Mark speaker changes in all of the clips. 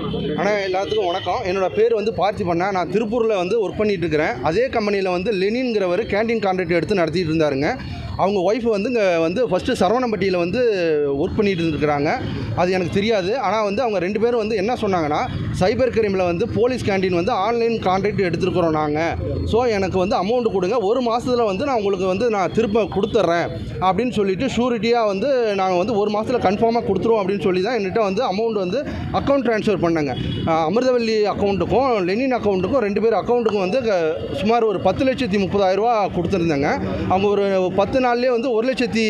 Speaker 1: ஆனால் எல்லாத்துக்கும் வணக்கம். என்னோட பேர் வந்து பார்த்திபண்ணா. நான் திருப்பூரில் வந்து ஒர்க் பண்ணிகிட்டு இருக்கிறேன். அதே கம்பெனியில் வந்து லெனின்ங்கிறவர் கேண்டீன் கான்ட்ராக்ட் எடுத்து நடத்திட்டு இருந்தாருங்க. அவங்க ஒய்ஃப் வந்து இங்கே வந்து ஃபஸ்ட்டு சரவணம்பட்டியில் வந்து ஒர்க் பண்ணிட்டு இருந்துருக்குறாங்க. அது எனக்கு தெரியாது. ஆனால் வந்து அவங்க ரெண்டு பேரும் வந்து என்ன சொன்னாங்கன்னா சைபர் கிரைமில் வந்து போலீஸ் கேண்டீன் வந்து ஆன்லைன் கான்ட்ராக்ட் எடுத்துருக்குறோம் நாங்கள் ஸோ எனக்கு வந்து அமௌண்ட் கொடுங்க. ஒரு மாதத்தில் வந்து நான் உங்களுக்கு வந்து நான் திரும்ப கொடுத்துட்றேன் அப்படின்னு சொல்லிட்டு ஷூரிட்டியாக வந்து நாங்கள் வந்து ஒரு மாதத்தில் கன்ஃபார்மாக கொடுத்துருவோம் அப்படின்னு சொல்லி தான் என்கிட்ட வந்து அமௌண்ட் வந்து அக்கௌண்ட் ட்ரான்ஸ்ஃபர் பண்ணாங்க. அமிர்தவல்லி அக்கௌண்ட்டுக்கும் லெனின் அக்கௌண்ட்டுக்கும் ரெண்டு பேர் அக்கௌண்ட்டுக்கும் வந்து க- சுமார் ஒரு பத்து லட்சத்தி முப்பதாயிரரூபா கொடுத்துருந்தாங்க. அவங்க ஒரு பத்து நாள் நாள்லேயே வந்து ஒரு லட்சத்தி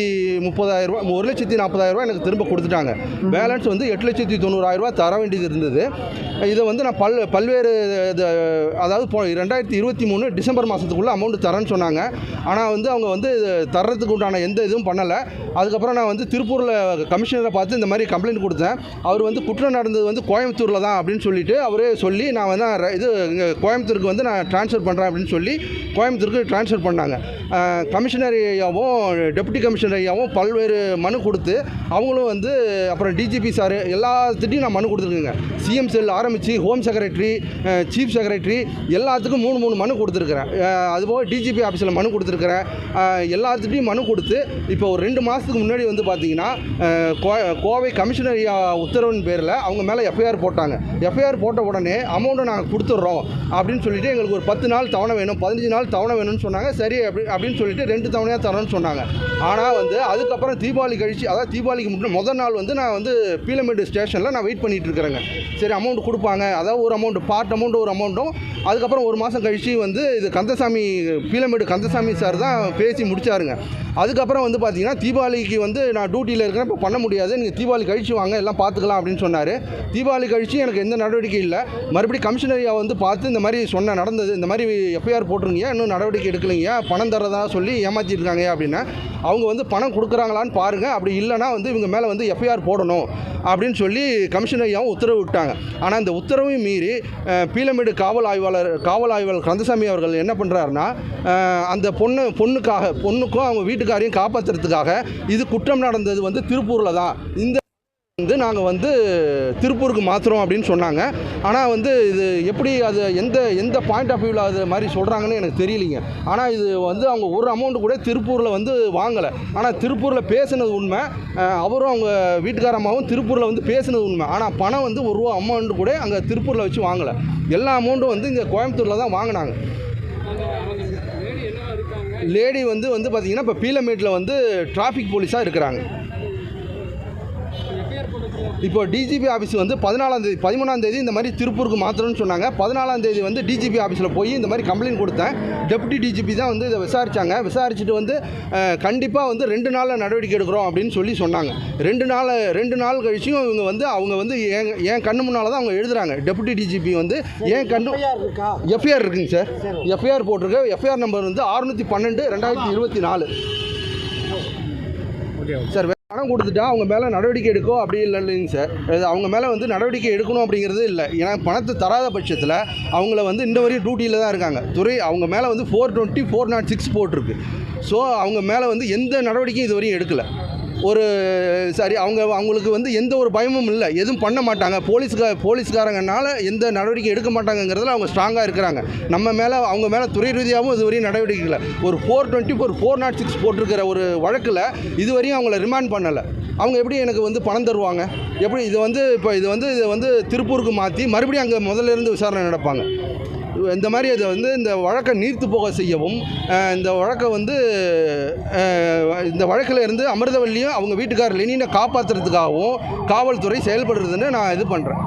Speaker 1: முப்பதாயிரரூபா ஒரு லட்சத்தி நாற்பதாயிரரூபா எனக்கு திரும்ப கொடுத்துட்டாங்க. பேலன்ஸ் வந்து எட்டு லட்சத்தி தொண்ணூறாயிரரூபா தர வேண்டியது இருந்தது. இதை வந்து நான் பல் பல்வேறு அதாவது போ ரெண்டாயிரத்தி இருபத்தி மூணு டிசம்பர் மாதத்துக்குள்ளே அமௌண்ட் தரேன்னு சொன்னாங்க. ஆனால் வந்து அவங்க வந்து தர்றதுக்கு உண்டான எந்த இதுவும் பண்ணலை. அதுக்கப்புறம் நான் வந்து திருப்பூரில் கமிஷனரை பார்த்து இந்த மாதிரி கம்ப்ளைண்ட் கொடுத்தேன். அவர் வந்து குற்றம் நடந்தது வந்து கோயம்புத்தூரில் தான் அப்படின்னு சொல்லிட்டு அவரே சொல்லி நான் வந்து இது இங்கே கோயம்புத்தூருக்கு வந்து நான் ட்ரான்ஸ்ஃபர் பண்ணுறேன் அப்படின்னு சொல்லி கோயம்புத்தூருக்கு ட்ரான்ஸ்ஃபர் பண்ணாங்க. அஹ், கமிஷனர் ஐயாவும் டெப்யூட்டி கமிஷனர் ஐயாவும் பல்வேறு மனு கொடுத்து அவங்களும் வந்து அப்புறம் டிஜிபி சார் எல்லாத்துட்டையும் நான் மனு கொடுத்துருக்கேங்க. சிஎம் செல் ஆரம்பித்து ஹோம் செக்ரட்டரி சீஃப் செக்ரட்டரி எல்லாத்துக்கும் மூணு மூணு மனு கொடுத்துருக்குறேன். அதுபோக டிஜிபி ஆஃபீஸில் மனு கொடுத்துருக்குறேன். எல்லாத்துட்டையும் மனு கொடுத்து இப்போ ஒரு ரெண்டு மாதத்துக்கு முன்னாடி வந்து பார்த்தீங்கன்னா கோ- கோவை கமிஷனர் ஐயா உத்தரவின் பேரில் அவங்க மேலே எஃப்ஐஆர் போட்டாங்க. எஃப்ஐஆர் போட்ட உடனே அமௌண்ட்டை நாங்கள் கொடுத்துட்றோம் அப்படின்னு சொல்லிட்டு எங்களுக்கு ஒரு பத்து நாள் தவணை வேணும் பதினஞ்சு நாள் தவணை வேணும்னு சொன்னாங்க. சரி அப்படி அப்படின்னு சொல்லிட்டு ரெண்டு தவணையாக சொன்னாங்க. ஆனால் வந்து அதுக்கப்புறம் தீபாவளி கழிச்சு அதாவது தீபாவளிக்கு முன்னாடி முதல் நாள் வந்து நான் வந்து பீலமேடு ஸ்டேஷனில் நான் வெயிட் பண்ணிகிட்டு இருக்கிறேங்க. சரி அமௌண்ட் கொடுப்பாங்க. அதாவது ஒரு அமௌண்ட் பார்ட் அமௌண்ட் ஒரு அமௌண்ட்டும் அதுக்கப்புறம் ஒரு மாதம் கழித்து வந்து இது கந்தசாமி பீலமேடு கந்தசாமி சார் தான் பேசி முடிச்சாருங்க. அதுக்கப்புறம் வந்து பார்த்தீங்கன்னா தீபாவளிக்கு வந்து நான் டியூட்டியில் இருக்கிறேன். இப்போ பண்ண முடியாது. நீங்கள் தீபாவளி கழிச்சு வாங்க எல்லாம் பார்த்துக்கலாம் அப்படின்னு சொன்னார். தீபாவளி கழிச்சு எனக்கு எந்த நடவடிக்கையும் இல்லை. மறுபடியும் கமிஷனரியாக வந்து பார்த்து இந்த மாதிரி சொன்ன நடந்தது. இந்த மாதிரி எஃப்ஐஆர் போட்டிருங்க இன்னும் நடவடிக்கை எடுக்கலைங்க பணம் தரதா சொல்லி ஏமாற்றிருக்காங்க அப்படின்னு அவங்க வந்து பணம் கொடுக்குறாங்களான்னு பாருங்கள் அப்படி இல்லைன்னா வந்து இவங்க மேலே வந்து எஃப்ஐஆர் போடணும் அப்படின்னு சொல்லி கமிஷனர் ஐயாவும் உத்தரவு விட்டாங்க. ஆனால் இந்த உத்தரவையும் மீறி பீலமேடு காவல் ஆய்வாளர் காவல் ஆய்வாளர் கந்தசாமி அவர்கள் என்ன பண்ணுறாருன்னா அந்த பொண்ணு பொண்ணுக்காக பொண்ணுக்கும் அவங்க வீட்டுக்காரையும் காப்பாற்றுறதுக்காக இது குற்றம் நடந்தது வந்து திருப்பூரில் தான். இந்த வந்து நாங்கள் வந்து திருப்பூருக்கு மாற்றுறோம் அப்படின்னு சொன்னாங்க. ஆனால் வந்து இது எப்படி அது எந்த எந்த பாயிண்ட் ஆஃப் வியூவில் அது மாதிரி சொல்கிறாங்கன்னு எனக்கு தெரியலிங்க. ஆனால் இது வந்து அவங்க ஒரு அமௌண்ட் கூட திருப்பூரில் வந்து வாங்கலை. ஆனால் திருப்பூரில் பேசுனது உண்மை. அவரும் அவங்க வீட்டுக்கார அம்மாவும் திருப்பூரில் வந்து பேசுனது உண்மை. ஆனால் பணம் வந்து ஒரு ரூபா அமௌண்ட் கூட அங்கே திருப்பூரில் வச்சு வாங்கலை. எல்லா அமௌண்ட்டும் வந்து இங்கே கோயம்புத்தூரில் தான் வாங்கினாங்க. லேடி வந்து வந்து பார்த்தீங்கன்னா இப்போ பீலமேட்டில் வந்து டிராஃபிக் போலீஸாக இருக்கிறாங்க. இப்போ டிஜிபி ஆஃபீஸ் வந்து பதினாலாம் தேதி பதிமூணாம் தேதி இந்த மாதிரி திருப்பூருக்கு மாற்றணும்னு சொன்னாங்க. பதினாலாம் தேதி வந்து டிஜிபி ஆஃபீஸில் போய் இந்த மாதிரி கம்ப்ளைண்ட் கொடுத்தேன். டெப்யூட்டி டிஜிபி தான் வந்து இதை விசாரிச்சாங்க. விசாரிச்சுட்டு வந்து கண்டிப்பாக வந்து ரெண்டு நாளில் நடவடிக்கை எடுக்கிறோம் அப்படின்னு சொல்லி சொன்னாங்க. ரெண்டு நாள் ரெண்டு நாள் கழிச்சும் இவங்க வந்து அவங்க வந்து என் என் கண்ணு முன்னால் தான் அவங்க எழுதுறாங்க. டெப்யூட்டி டிஜிபி வந்து ஏன் கண்ணு எஃப்ஐஆர் இருக்குங்க சார். எஃப்ஐஆர் போட்டிருக்கு. எஃப்ஐஆர் நம்பர் வந்து அறுநூற்றி பன்னெண்டு ரெண்டாயிரத்தி இருபத்தி நாலு. சார் பணம் கொடுத்துட்டா அவங்க மேலே நடவடிக்கை எடுக்கோ? அப்படி இல்லைங்க சார். இது அவங்க மேலே வந்து நடவடிக்கை எடுக்கணும் அப்படிங்கிறது இல்லை. ஏன்னா பணத்தை தராத பட்சத்தில் அவங்கள வந்து இந்த வரையும் டியூட்டியில் தான் இருக்காங்க. துறை அவங்க மேலே வந்து four twenty four naught six போட்டிருக்கு. ஸோ அவங்க மேலே வந்து எந்த நடவடிக்கையும் இது வரையும் எடுக்கலை. ஒரு சரி அவங்க அவங்களுக்கு வந்து எந்த ஒரு பயமும் இல்லை. எதுவும் பண்ண மாட்டாங்க. போலீஸ்கா போலீஸ்காரங்கனால எந்த நடவடிக்கை எடுக்க மாட்டாங்கிறதுல அவங்க ஸ்ட்ராங்காக இருக்கிறாங்க. நம்ம மேலே அவங்க மேலே துறை ரீதியாகவும் இதுவரையும் நடவடிக்கை இல்லை. ஒரு four twenty four four nought six போட்டிருக்கிற ஒரு வழக்கில் இதுவரையும் அவங்கள ரிமாண்ட் பண்ணலை. அவங்க எப்படி எனக்கு வந்து பணம் தருவாங்க? எப்படி இது வந்து இப்போ இது வந்து இதை வந்து திருப்பூருக்கு மாற்றி மறுபடியும் அங்கே முதல்ல இருந்து விசாரணை நடப்பாங்க? இந்த மாதிரி அதை வந்து இந்த வழக்கை நீர்த்து போக செய்யவும் இந்த வழக்கை வந்து இந்த வழக்கில் இருந்து அமிர்தவல்லியும் அவங்க வீட்டுக்காரர் லெனினை காப்பாற்றுறதுக்காகவும் காவல்துறை செயல்படுறதுன்னு நான் இது பண்ணுறேன்